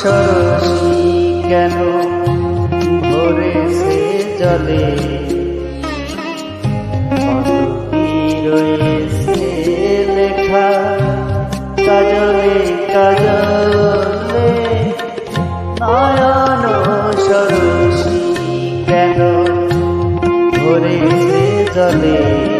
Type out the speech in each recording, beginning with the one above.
সরসী কেন ভরেছে জলে? রয়েছে লেখা কাজলে কাজলে নয়ন সরসী কেন ভরেছে জলে?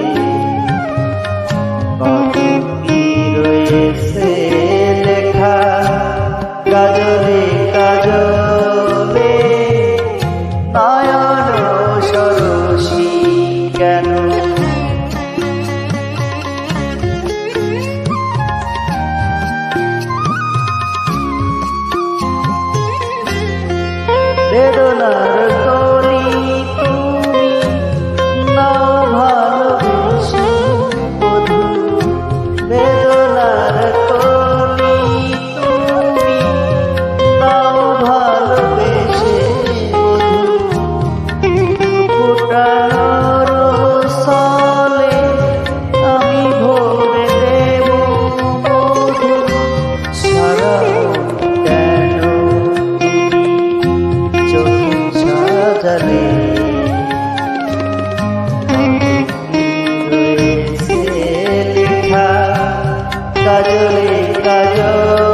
বেদনার কলি কাজলে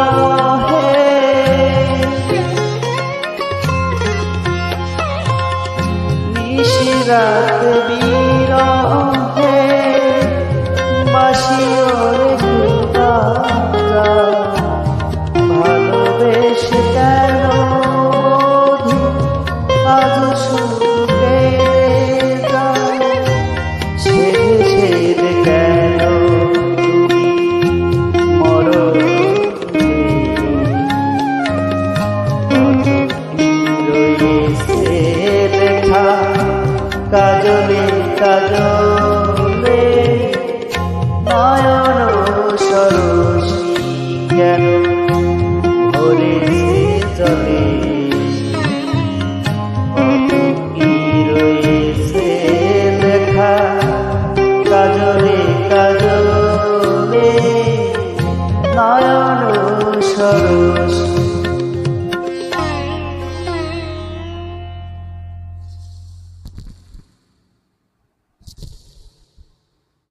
Jesus. কাজলি কাজল।